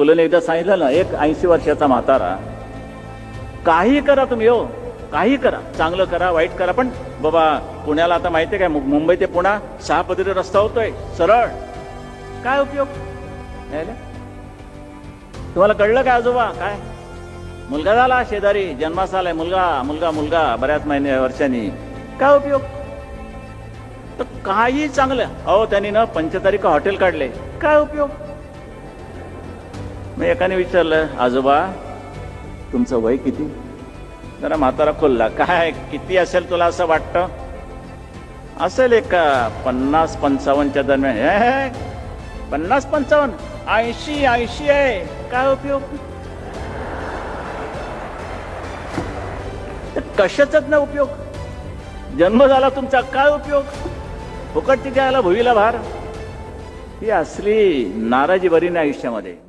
पुलंनी एकदा सांगितलं ना एक ऐंशी वर्षाचा म्हातारा काही करा तुम्ही हो काही करा चांगलं करा वाईट करा पण बाबा पुण्याला आता माहिती आहे काय मुंबई ते पुणा सहा पदरी रस्ता होतोय सरळ. काय उपयोग? तुम्हाला कळलं काय आजोबा? काय? मुलगा झाला शेजारी जन्मास आलाय मुलगा मुलगा मुलगा बऱ्याच महिने वर्षांनी. काय उपयोग? तर काही चांगलं. अहो त्यांनी ना पंचतारिका हॉटेल काढले. काय उपयोग? मग एकाने विचारलं आजोबा तुमचं वय किती? जरा म्हातारा खोलला. काय किती असेल तुला असं वाटतं? असेल एक पन्नास पंचावन्नच्या दरम्यान. हे, पन्नास पंचावन्न ऐंशी ऐंशी आहे. काय उपयोग? तर कशाचाच ना उपयोग. जन्म झाला तुमचा काय उपयोग? फुकट तिथे आला भुईला भार. ही असली नाराजी बरी नाही आयुष्यामध्ये.